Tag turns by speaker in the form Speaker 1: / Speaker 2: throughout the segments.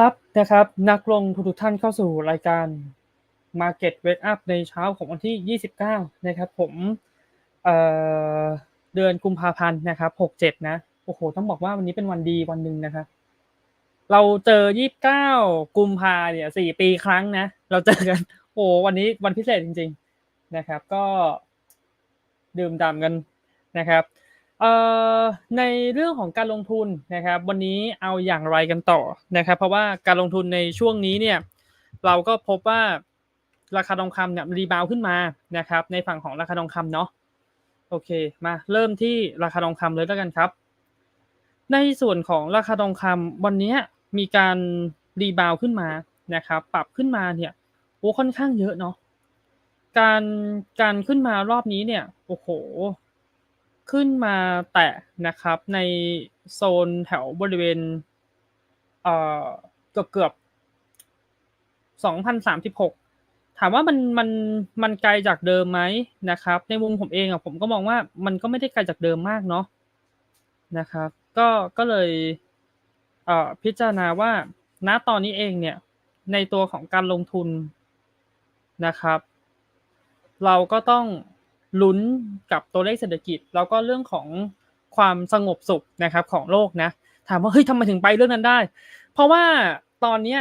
Speaker 1: รับนะครับนักลงทุนทุกท่านเข้าสู่รายการ Market Wake Up ในเช้าของวันที่ 29 นะครับ ผมเเดือนกุมภาพันธ์นะครับ 67 นะ โอ้โห ต้องบอกว่าวันนี้เป็นวันดีวันหนึ่งนะครับ เราเจอ 29 กุมภาเนี่ย4ปีครั้งนะ เราเจอกัน โอ้วันนี้วันพิเศษจริง ๆ นะครับ ก็ดื่มด่ำกันนะครับ ในเรื่องของการลงทุนนะครับ วันนี้เอาอย่างไรกันต่อนะครับ เพราะว่าการลงทุนในช่วงนี้เนี่ยเราก็พบว่าราคาทองคำเนี่ยรีบาวขึ้นมานะครับ ในฝั่งของราคาทองคำเนาะโอเคมาเริ่มที่ราคาทองคำเลยแล้วกันครับ ในส่วนของราคาทองคำวันนี้มีการรีบาวขึ้นมานะครับ ปรับขึ้นมาเนี่ยโอ้ค่อนข้างเยอะเนาะการการขึ้นมารอบนี้เนี่ยโอ้โห ขึ้นมาแตะนะครับ ในโซนแถวบริเวณเกือบเกือบสองพันสามสิบหกถามว่ามันมันมันไกลจากเดิมไหมนะครับ ในมุมผมเองอะผมก็มองว่ามันก็ไม่ได้ไกลจากเดิมมากเนาะนะครับ ก็ก็เลยเอ่อพิจารณาว่าณตอนนี้เองเนี่ยในตัวของการลงทุนนะครับ เราก็ต้อง ลุ้นกับตัวเลขเศรษฐกิจ แล้วก็เรื่องของความสงบสุขนะครับของโลกนะถามว่าเฮ้ยทำไมถึงไปเรื่องนั้นได้ เพราะว่าตอนนี้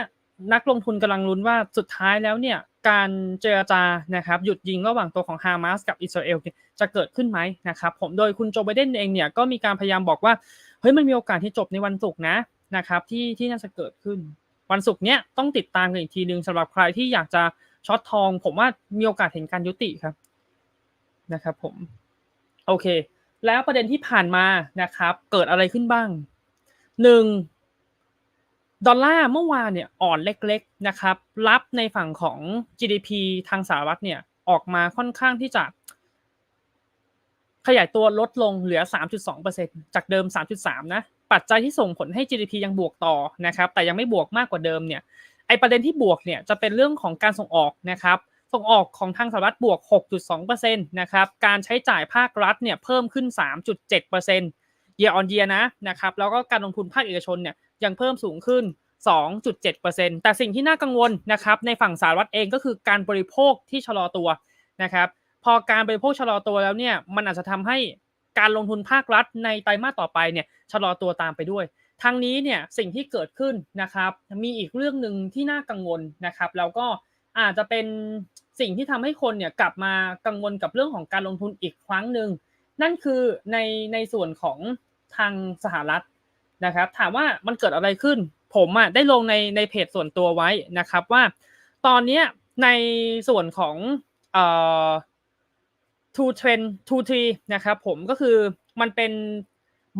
Speaker 1: นักลงทุนกำลังลุ้นว่าสุดท้ายแล้วเนี่ยการเจรจานะครับหยุดยิงระหว่างตัวของฮามาสกับอิสราเอลจะเกิดขึ้นไหมนะครับผมโดยคุณโจไบเดนเองเนี่ยก็มีการพยายามบอกว่าเฮ้ยมันมีโอกาสที่จบในวันศุกร์นะนะครับที่ที่น่าจะเกิดขึ้น วันศุกร์เนี้ยต้องติดตามกันอีกทีนึงสำหรับใครที่อยากจะช็อตทอง ผมว่ามีโอกาสเห็นการยุติครับ นะครับผมโอเค แล้วประเด็นที่ผ่านมานะครับ เกิดอะไรขึ้นบ้างหนึ่งดอลลาร์เมื่อวานเนี่ยอ่อนเล็กๆนะครับ รับในฝั่งของ GDP ทางสหรัฐเนี่ยออกมาค่อนข้างที่จะขยายตัวลดลงเหลือ 3.2%จากเดิม 3.3 นะ ปัจจัยที่ส่งผลให้ GDP ยังบวกต่อนะครับ แต่ยังไม่บวกมากกว่าเดิมเนี่ย ไอประเด็นที่บวกเนี่ยจะเป็นเรื่องของการส่งออกนะครับ ส่งออกของทางสหรัฐบวก 6.2%นะครับ การใช้จ่ายภาครัฐเนี่ยเพิ่มขึ้น 3.7% year on year นะนะครับ แล้วก็การลงทุนภาคเอกชนเนี่ยยังเพิ่มสูงขึ้น 2.7%แต่สิ่งที่น่ากังวลนะครับในฝั่งสหรัฐเองก็คือการบริโภคที่ชะลอตัวนะครับ พอการบริโภคชะลอตัวแล้วเนี่ยมันอาจจะทำให้การลงทุนภาครัฐในไตรมาสต่อไปเนี่ยชะลอตัวตามไปด้วยทั้งนี้เนี่ยสิ่งที่เกิดขึ้นนะครับมีอีกเรื่องหนึ่งที่น่ากังวลนะครับแล้วก็ อาจจะเป็นสิ่งที่ทำให้คนเนี่ยกลับมากังวลกับเรื่องของการลงทุนอีกครั้งหนึ่งนั่นคือในในส่วนของทางสหรัฐนะครับ ถามว่ามันเกิดอะไรขึ้น ผมอะได้ลงในในเพจส่วนตัวไว้นะครับว่า ตอนนี้ในส่วนของเอ่อ two trend two tree นะครับผมก็คือมันเป็น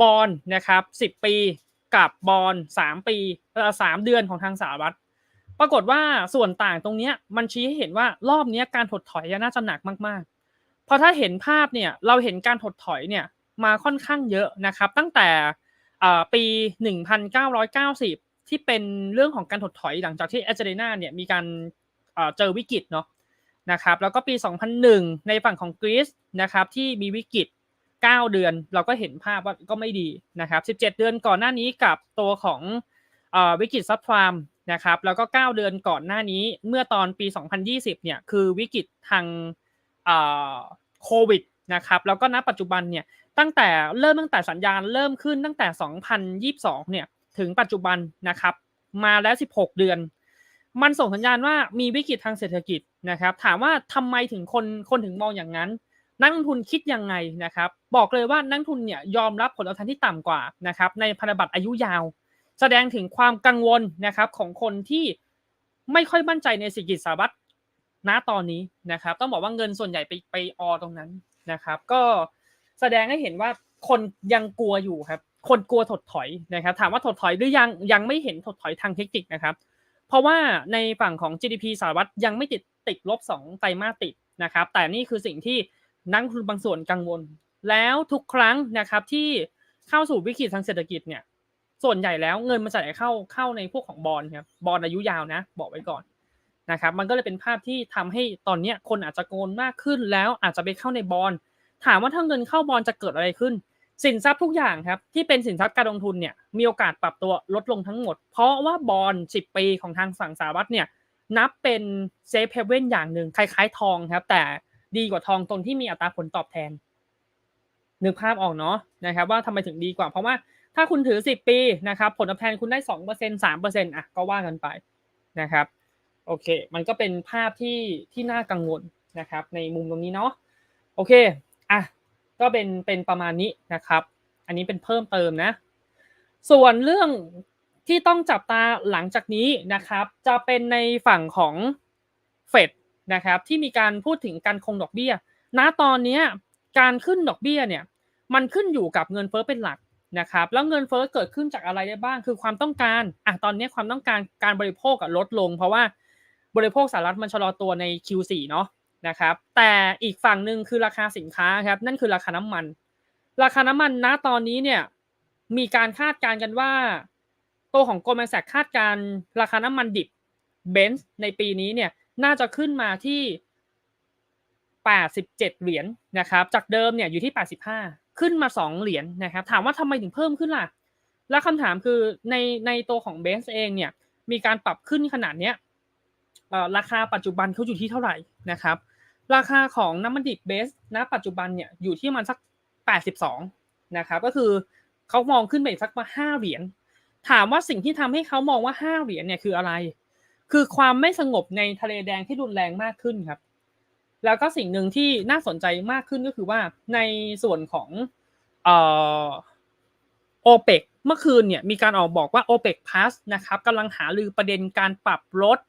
Speaker 1: บอลนะครับสิบปีกับบอลสามปีสามเดือนของทางสหรัฐ ปรากฏว่าส่วนต่างตรงนี้มันชี้ให้เห็นว่ารอบนี้การถดถอยน่าจะหนักมากๆ เพราะถ้าเห็นภาพเนี่ยเราเห็นการถดถอยเนี่ยมาค่อนข้างเยอะนะครับ ตั้งแต่ปี 1990 ที่เป็นเรื่องของการถดถอยหลังจากที่แอสเตรเลียเนี่ยมีการเจอวิกฤตเนาะนะครับแล้วก็ปี 2001 ในฝั่งของกรีซนะครับที่มีวิกฤต 9 เดือนเราก็เห็นภาพว่าก็ไม่ดีนะครับ 17 เดือนก่อนหน้านี้กับตัวของ วิกฤตซับพรามนะครับแล้วก็ 9 เดือนก่อนหน้านี้เมื่อตอนปี 2020เนี่ยคือวิกฤตทางโควิดนะครับแล้วก็ณปัจจุบันเนี่ยตั้งแต่เริ่มตั้งแต่สัญญาณเริ่มขึ้นตั้งแต่ 2022เนี่ยถึงปัจจุบันนะครับมาแล้ว 16 เดือน มันส่งสัญญาณว่ามีวิกฤตทางเศรษฐกิจนะครับถามว่าทำไมถึงคนคนถึงมองอย่างนั้น นักลงทุนคิดยังไงนะครับบอกเลยว่านักทุนเนี่ยยอมรับผลตอบแทนที่ต่ำกว่านะครับในพันธบัตรอายุยาว แสดงถึงความกังวลนะครับของคนที่ไม่ค่อยมั่นใจในเศรษฐกิจสหรัฐณตอนนี้นะครับ ต้องบอกว่าเงินส่วนใหญ่ไปไปออตรงนั้นนะครับ ก็แสดงให้เห็นว่าคนยังกลัวอยู่ครับ คนกลัวถดถอยนะครับ ถามว่าถดถอยหรือยังยังไม่เห็นถดถอยทางเทคนิคนะครับ เพราะว่าในฝั่งของ GDP สหรัฐยังไม่ติดติดลบ2ไตรมาสติดนะครับ แต่นี่คือสิ่งที่นักทุนบางส่วนกังวล แล้วทุกครั้งนะครับที่เข้าสู่วิกฤตทางเศรษฐกิจเนี่ย ส่วนใหญ่แล้วเงินมันจะไหลเข้าเข้าในพวกของบอลครับบอลอายุยาวนะ บอกไว้ก่อนนะครับ มันก็เลยเป็นภาพที่ทำให้ตอนนี้คนอาจจะโกนมากขึ้นแล้วอาจจะไปเข้าในบอลถามว่าถ้าเงินเข้าบอลจะเกิดอะไรขึ้น สินทรัพย์ทุกอย่างครับที่เป็นสินทรัพย์การลงทุนเนี่ยมีโอกาสปรับตัวลดลงทั้งหมด เพราะว่าบอล10 ปีของทางฝั่งสหรัฐเนี่ยนับเป็นเซฟเฮเว่นอย่างหนึ่งคล้าย ๆ ทองครับ แต่ดีกว่าทองตรงที่มีอัตราผลตอบแทนนึกภาพออกเนาะนะครับว่าทำไมถึงดีกว่า เพราะว่า ถ้าคุณถือ 10 ปีนะครับผลตอบแทนคุณได้2% 3%อะก็ว่ากันไปนะครับโอเค มันก็เป็นภาพที่ที่น่ากังวลนะครับ ในมุมตรงนี้เนาะโอเคอะก็เป็นเป็นประมาณนี้นะครับ อันนี้เป็นเพิ่มเติมนะ ส่วนเรื่องที่ต้องจับตาหลังจากนี้นะครับ จะเป็นในฝั่งของเฟดนะครับที่มีการพูดถึงการคงดอกเบี้ย ณตอนนี้การขึ้นดอกเบี้ยเนี่ยมันขึ้นอยู่กับเงินเฟ้อเป็นหลัก นะครับแล้วเงินเฟ้อเกิดขึ้นจากอะไรได้บ้าง คือความต้องการอะตอนนี้ความต้องการการบริโภคลดลง เพราะว่าบริโภคสหรัฐมันชะลอตัวใน Q4 เนาะนะครับแต่อีกฝั่งหนึ่งคือราคาสินค้าครับนั่นคือราคาน้ำมัน ราคาน้ำมันณตอนนี้เนี่ยมีการคาดการณ์กันว่า ตัวของ Goldman Sachs คาดการณ์ราคาน้ำมันดิบเบนซ์ในปีนี้เนี่ยน่าจะขึ้นมาที่ 87 เหรียญนะครับจากเดิมเนี่ยอยู่ที่ 85 ขึ้นมา2เหรียญนะครับถามว่าทำไมถึงเพิ่มขึ้นล่ะ แล้วคำถามคือในในตัวของเบนซ์เองเนี่ยมีการปรับขึ้นขนาดเนี้ยราคาปัจจุบันเขาอยู่ที่เท่าไหร่นะครับ ราคาของน้ำมันดิบเบสณปัจจุบันเนี่ยอยู่ที่มันสัก 82นะครับก็คือเขามองขึ้นไปสักมา5เหรียญถามว่าสิ่งที่ทำให้เขามองว่า5เหรียญเนี่ยคืออะไร คือความไม่สงบในทะเลแดงที่รุนแรงมากขึ้นครับ แล้วก็สิ่งหนึ่งที่น่าสนใจมากขึ้นก็คือว่าในส่วนของเอ่อโอเปกเมื่อคืนเนี่ยมีการออกบอกว่า o p e ป Plus นะครับกำลังหาลือประเด็นการปรับลด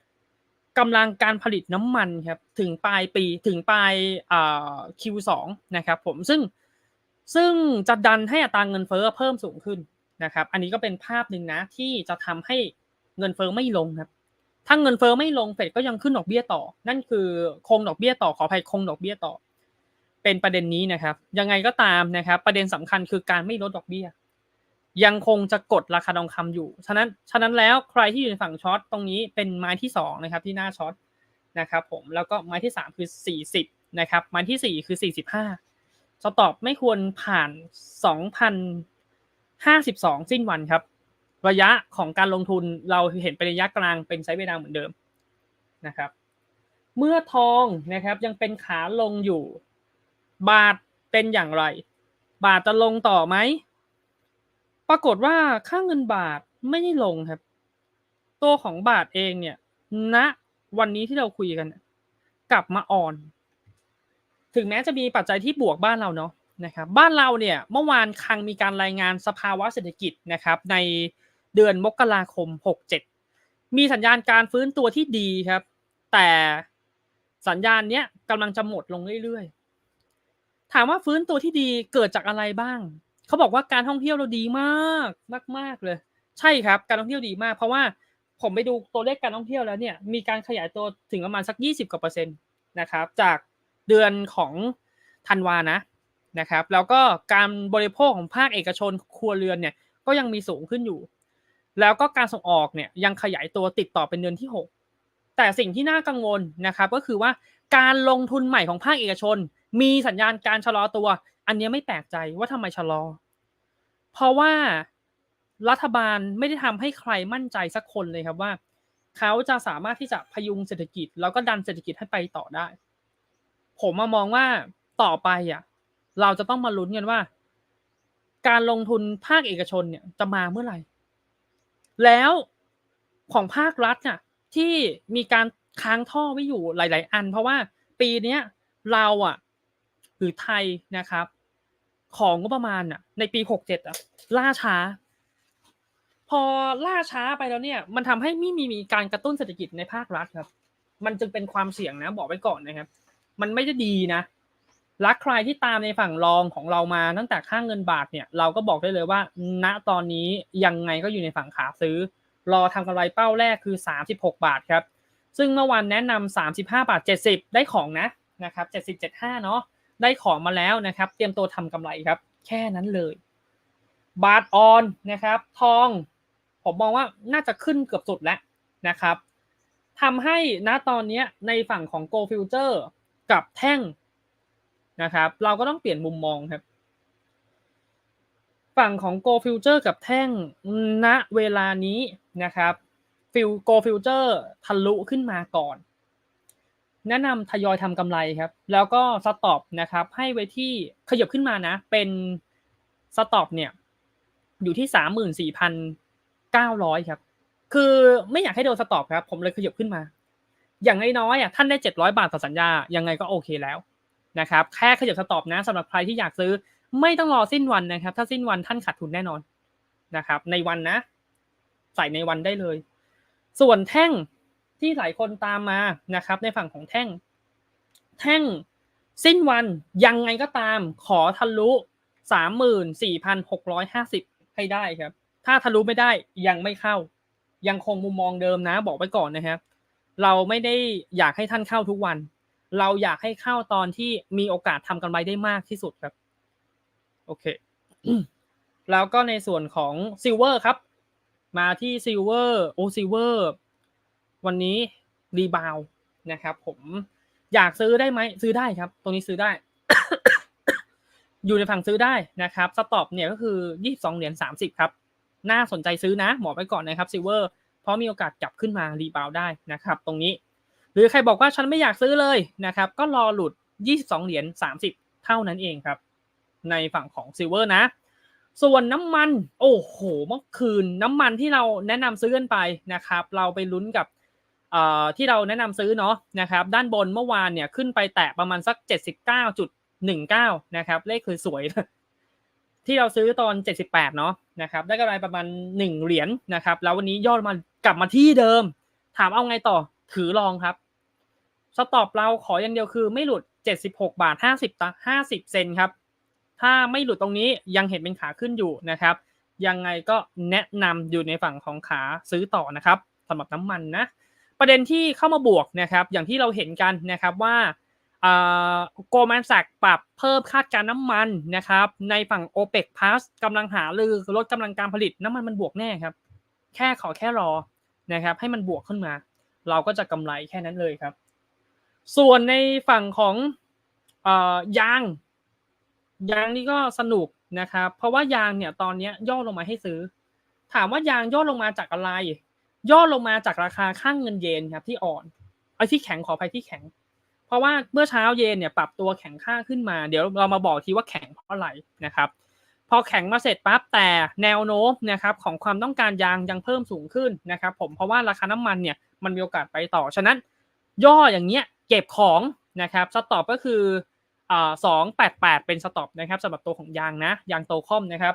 Speaker 1: กำลังการผลิตน้ำมันครับถึงปลายปีถึงปลายเอ่อ Q2 นะครับผมซึ่งซึ่งจะดันให้อัตราเงินเฟ้อเพิ่มสูงขึ้นนะครับ อันนี้ก็เป็นภาพหนึ่งนะที่จะทำให้เงินเฟ้อไม่ลงครับ ถ้าเงินเฟ้อไม่ลงเฟดก็ยังขึ้นดอกเบี้ยต่อ นั่นคือคงดอกเบี้ยต่อขออภัยคงดอกเบี้ยต่อ เป็นประเด็นนี้นะครับ ยังไงก็ตามนะครับ ประเด็นสำคัญคือการไม่ลดดอกเบี้ย ยังคงจะกดราคาทองคำอยู่ ฉะนั้นฉะนั้นแล้วใครที่อยู่ในฝั่งช็อตตรงนี้เป็นไม้ที่2นะครับที่หน้าช็อตนะครับผมแล้วก็ไม้ที่ 3 คือ 40นะครับไม้ที่ 4 คือ 45สตอบไม่ควรผ่าน 2,052 สิ้นวันครับ ระยะของการลงทุนเราเห็นเป็นระยะกลางเป็นไซด์เวดาวเหมือนเดิมนะครับ เมื่อทองนะครับยังเป็นขาลงอยู่ บาทเป็นอย่างไร บาทจะลงต่อไหม ปรากฏว่าค่าเงินบาทไม่ได้ลงครับ ตัวของบาทเองเนี่ยณวันนี้ที่เราคุยกัน กลับมาอ่อน ถึงแม้จะมีปัจจัยที่บวกบ้านเราเนาะนะครับบ้านเราเนี่ยเมื่อวานคังมีการรายงานสภาวะเศรษฐกิจนะครับใน เดือนมกราคม 67 มีสัญญาณการฟื้นตัวที่ดีครับ แต่สัญญาณเนี้ยกำลังจะหมดลงเรื่อยๆ ถามว่าฟื้นตัวที่ดีเกิดจากอะไรบ้าง เขาบอกว่าการท่องเที่ยวเราดีมากมาก ๆเลย ใช่ครับ การท่องเที่ยวดีมาก เพราะว่าผมไปดูตัวเลขการท่องเที่ยวแล้วเนี่ยมีการขยายตัวถึงประมาณสัก 20กว่าเปอร์เซ็นต์นะครับ จากเดือนของธันวานะนะครับ แล้วก็การบริโภคของภาคเอกชนครัวเรือนเนี่ยก็ยังมีสูงขึ้นอยู่ แล้วก็การส่งออกเนี่ยยังขยายตัวติดต่อเป็นเดือนที่ 6 แต่สิ่งที่น่ากังวลนะครับก็คือว่าการลงทุนใหม่ของภาคเอกชน มีสัญญาณการชะลอตัว อันนี้ไม่แปลกใจว่าทำไมชะลอ เพราะว่ารัฐบาลไม่ได้ทำให้ใครมั่นใจสักคนเลยครับว่า เขาจะสามารถที่จะพยุงเศรษฐกิจ แล้วก็ดันเศรษฐกิจให้ไปต่อได้ ผมมามองว่าต่อไปอะ เราจะต้องมาลุ้นกันว่า การลงทุนภาคเอกชนเนี่ยจะมาเมื่อไหร่ แล้วของภาครัฐเนี่ยที่มีการค้างท่อไว้อยู่หลาย ๆ อัน เพราะว่าปีนี้เราอะหรือไทยนะครับ ของงบประมาณอะ ในปีหกเจ็ดอะ ล่าช้า พอล่าช้าไปแล้วเนี่ย มันทำให้ไม่มีมีการกระตุ้นเศรษฐกิจในภาครัฐครับ มันจึงเป็นความเสี่ยงนะ บอกไว้ก่อนนะครับ มันไม่ได้ดีนะ รักใครที่ตามในฝั่งรองของเรามาตั้งแต่ค่างเงินบาทเนี่ยเราก็บอกได้เลยว่า ณตอนนี้ยังไงก็อยู่ในฝั่งขาซื้อ รอทำกำไรเป้าแรกคือ 36 บาทครับ ซึ่งเมื่อวานแนะนำ35 บาท 70 ได้ของนะนะครับ70 75เนาะได้ของมาแล้วนะครับ เตรียมตัวทำกำไรครับ แค่นั้นเลย บาทออนนะครับ ทอง ผมมองว่าน่าจะขึ้นเกือบสุดแล้วนะครับทำให้ณตอนนี้ในฝั่งของ Go Future กับแท่ง นะครับ เราก็ต้องเปลี่ยนมุมมองครับ ฝั่งของ Go Future กับแท่งณเวลานี้นะครับฟิล Go Future ทะลุขึ้นมาก่อน แนะนำทยอยทำกำไรครับ แล้วก็สต็อปนะครับ ให้ไว้ที่ขยับขึ้นมานะ เป็นสต็อปเนี่ยอยู่ที่สามหมื่นสี่พันเก้าร้อยครับ คือไม่อยากให้โดนสต็อปครับ ผมเลยขยับขึ้นมา อย่างน้อยๆอะท่านได้เจ็ดร้อยบาทต่อสัญญา ยังไงก็โอเคแล้ว นะครับแค่ขยับสต็อปนะสำหรับใครที่อยากซื้อไม่ต้องรอสิ้นวันนะครับ ถ้าสิ้นวันท่านขาดทุนแน่นอนนะครับ ในวันนะ ใส่ในวันได้เลย ส่วนแท่งที่หลายคนตามมานะครับ ในฝั่งของแท่ง แท่งสิ้นวันยังไงก็ตาม ขอทะลุสามหมื่นสี่พันหกร้อยห้าสิบให้ได้ครับ ถ้าทะลุไม่ได้ยังไม่เข้า ยังคงมุมมองเดิมนะ บอกไว้ก่อนนะครับ เราไม่ได้อยากให้ท่านเข้าทุกวัน เราอยากให้เข้าตอนที่มีโอกาสทำกำไรได้มากที่สุดครับ โอเค แล้วก็ในส่วนของซิลเวอร์ครับ มาที่ซิลเวอร์โอซิลเวอร์วันนี้รีบาวนะครับ ผมอยากซื้อได้ไหมซื้อได้ครับ ตรงนี้ซื้อได้ อยู่ในฝั่งซื้อได้นะครับสต็อปเนี่ยก็คือยี่สิบสองเหรียญสามสิบครับ น่าสนใจซื้อนะบอไว้ก่อนนะครับซิลเวอร์เพราะมีโอกาสกลับขึ้นมารีบาวได้นะครับ ตรงนี้ หรือใครบอกว่าฉันไม่อยากซื้อเลยนะครับ ก็รอหลุด 22 เหรียญ 30 เท่านั้นเองครับ ในฝั่งของซิลเวอร์นะ ส่วนน้ำมัน โอ้โห เมื่อคืนน้ำมันที่เราแนะนำซื้อกันไปนะครับ เราไปลุ้นกับที่เราแนะนำซื้อเนาะนะครับ ด้านบนเมื่อวานเนี่ยขึ้นไปแตะประมาณสัก 79.19 นะครับ เลขคือสวยที่เราซื้อตอน 78 เนาะนะครับ ได้กำไรประมาณ 1 เหรียญนะครับ แล้ววันนี้ย่อมากลับมาที่เดิม ถามเอาไงต่อ ถือลองครับ สต็อปเราขออย่างเดียวคือไม่หลุด 76 บาท 50ตัง50 เซนครับ ถ้าไม่หลุดตรงนี้ยังเห็นเป็นขาขึ้นอยู่นะครับ ยังไงก็แนะนำอยู่ในฝั่งของขาซื้อต่อนะครับสำหรับน้ำมันนะ ประเด็นที่เข้ามาบวกนะครับ อย่างที่เราเห็นกันนะครับว่าโกลแมนแซกปรับเพิ่มคาดการน้ำมันนะครับ ในฝั่ง o p e ป Plus กำลังหาลือลดกำลังการผลิตน้ำมันมันบวกแน่ครับ แค่ขอแค่รอนะครับ ให้มันบวกขึ้นมา เราก็จะกำไรแค่นั้นเลยครับ ส่วนในฝั่งของยางยางนี่ก็สนุกนะครับ เพราะว่ายางเนี่ยตอนนี้ย่อลงมาให้ซื้อ ถามว่ายางย่อลงมาจากอะไร ย่อลงมาจากราคาข้างเงินเยนครับที่อ่อนไอ้ที่แข็งขอไปที่แข็ง เพราะว่าเมื่อเช้าเยนเนี่ยปรับตัวแข็งค่าขึ้นมา เดี๋ยวเรามาบอกทีว่าแข็งเพราะอะไรนะครับ พอแข็งมาเสร็จปั๊บแต่แนวโน้มนะครับของความต้องการยางยังเพิ่มสูงขึ้นนะครับ ผมเพราะว่าราคาน้ำมันเนี่ย มันมีโอกาสไปต่อ ฉะนั้นย่ออย่างเงี้ยเก็บของนะครับสต็อปก็คืออ่าสองแปดแปดเป็นสต็อปนะครับสำหรับตัวของยางนะยางโตคอมนะครับ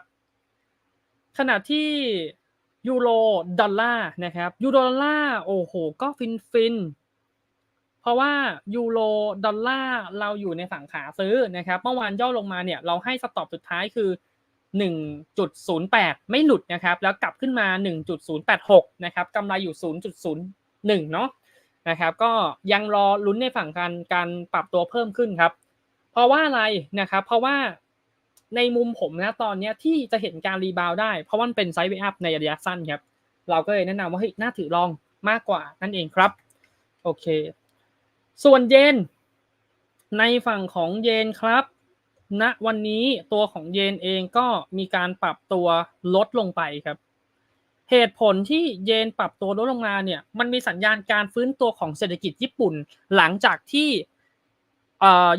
Speaker 1: ขณะที่ยูโรดอลลาร์นะครับยูโรดอลลาร์โอ้โหก็ฟินฟินเพราะว่ายูโรดอลลาร์เราอยู่ในฝั่งขาซื้อนะครับเมื่อวานย่อลงมาเนี่ยเราให้สต็อปสุดท้ายคือ 1.08 ไม่หลุดนะครับ แล้วกลับขึ้นมา 1.086 นะครับกำไรอยู่ 0.01เนาะนะครับก็ยังรอลุ้นในฝั่งการการปรับตัวเพิ่มขึ้นครับ เพราะว่าอะไรนะครับ เพราะว่าในมุมผมนะตอนนี้ที่จะเห็นการรีบาวได้ เพราะว่ามันเป็นไซด์เวอัพในระยะสั้นครับ เราก็เลยแนะนำว่าเฮ้ยน่าถือลองมากกว่านั่นเองครับ โอเค ส่วนเยนในฝั่งของเยนครับณนะวันนี้ตัวของเยนเองก็มีการปรับตัวลดลงไปครับ เหตุผลที่เยนปรับตัวลดลงมาเนี่ย มันมีสัญญาณการฟื้นตัวของเศรษฐกิจญี่ปุ่น หลังจากที่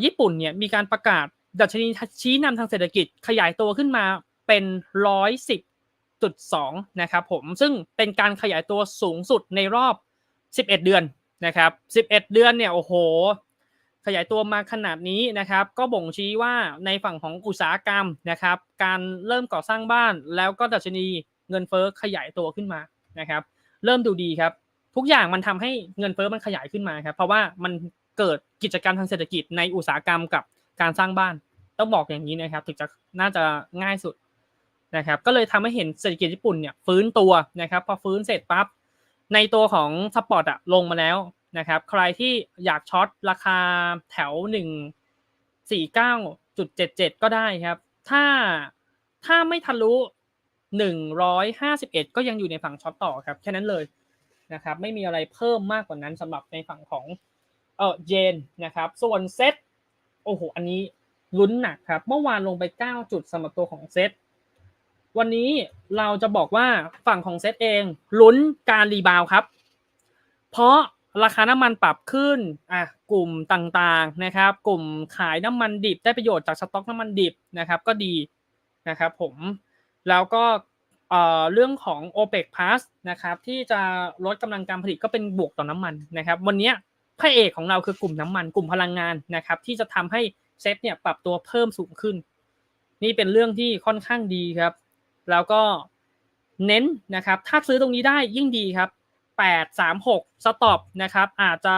Speaker 1: ญี่ปุ่นเนี่ยมีการประกาศดัชนีชี้นำทางเศรษฐกิจขยายตัวขึ้นมาเป็นร้อยสิบจุดสองนะครับผมซึ่งเป็นการขยายตัวสูงสุดในรอบสิบเอ็ดเดือนนะครับสิบเอ็ดเดือนเนี่ยโอ้โห ขยายตัวมาขนาดนี้นะครับ ก็บ่งชี้ว่าในฝั่งของอุตสาหกรรมนะครับ การเริ่มก่อสร้างบ้านแล้วก็ดัชนี เงินเฟ้อขยายตัวขึ้นมานะครับ เริ่มดูดีครับ ทุกอย่างมันทำให้เงินเฟ้อมันขยายขึ้นมาครับ เพราะว่ามันเกิดกิจกรรมทางเศรษฐกิจในอุตสาหกรรมกับการสร้างบ้าน ต้องบอกอย่างนี้นะครับ ถึงจะน่าจะง่ายสุดนะครับ ก็เลยทำให้เห็นเศรษฐกิจญี่ปุ่นเนี่ยฟื้นตัวนะครับ พอฟื้นเสร็จปั๊บในตัวของสปอร์ตอะลงมาแล้วนะครับ ใครที่อยากช็อตราคาแถวหนึ่งสี่เก้าจุดเจ็ดเจ็ดก็ได้ครับ ถ้าถ้าไม่ทะลุ หนึ่งร้อยห้าสิบเอ็ดก็ยังอยู่ในฝั่งช็อตต่อครับแค่นั้นเลยนะครับไม่มีอะไรเพิ่มมากกว่านั้นสำหรับในฝั่งของเออเยนนะครับส่วนเซตโอ้โหอันนี้ลุ้นหนักครับ เมื่อวานลงไป 9 จุดสำหรับตัวของเซตวันนี้เราจะบอกว่าฝั่งของเซตเองลุ้นการรีบาวครับ เพราะราคาน้ำมันปรับขึ้นอะกลุ่มต่างๆนะครับ กลุ่มขายน้ำมันดิบได้ประโยชน์จากสต็อกน้ำมันดิบนะครับ ก็ดีนะครับ ผม แล้วก็เรื่องของ OPEC Plus นะครับที่จะลดกำลังการผลิตก็เป็นบวกต่อน้ำมันนะครับวันนี้พระเอกของเราคือกลุ่มน้ำมันกลุ่มพลังงานนะครับที่จะทำให้เซ็ตเนี่ยปรับตัวเพิ่มสูงขึ้น นี่เป็นเรื่องที่ค่อนข้างดีครับ แล้วก็เน้นนะครับถ้าซื้อตรงนี้ได้ยิ่งดีครับ 8 3 6สต็อปนะครับอาจจะ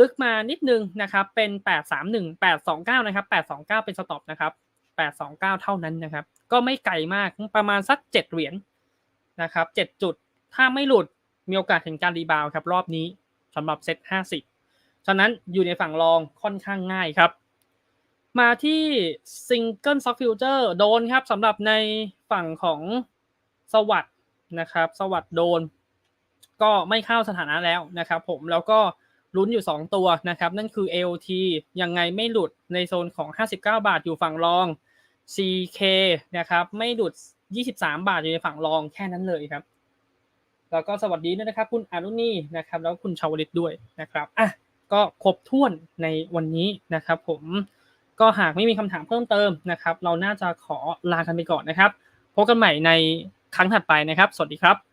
Speaker 1: ลึกมานิดนึงนะครับเป็น 8 3 1 8 2 9นะครับ8 2 9 เป็นสต็อปนะครับ 8 2 9 เท่านั้นนะครับ ก็ไม่ไกลมากประมาณสัก 7 เหรียญนะครับ 7 จุด ถ้าไม่หลุดมีโอกาสเห็นการรีบาวครับรอบนี้สำหรับเซต 50 ฉะนั้นอยู่ในฝั่งรองค่อนข้างง่ายครับ มาที่ซิงเกิลซ็อกฟิวเจอร์โดนครับสำหรับในฝั่งของสวัสดนะครับ สวัสดโดน ก็ไม่เข้าสถานะแล้วนะครับผมแล้วก็ ลุ้นอยู่ 2 ตัวนะครับ นั่นคือ AOT ยังไงไม่หลุดในโซนของ 59 บาทอยู่ฝั่งรอง CK นะครับไม่หลุด 23 บาทอยู่ในฝั่งรองแค่นั้นเลยครับ แล้วก็สวัสดีด้วยนะครับ คุณอารุณีนะครับ แล้วคุณชาวลิตด้วยนะครับอะก็ครบถ้วนในวันนี้นะครับ ผมก็หากไม่มีคำถามเพิ่มเติมนะครับ เราน่าจะขอลากันไปก่อนนะครับพบกันใหม่ในครั้งถัดไปนะครับ สวัสดีครับ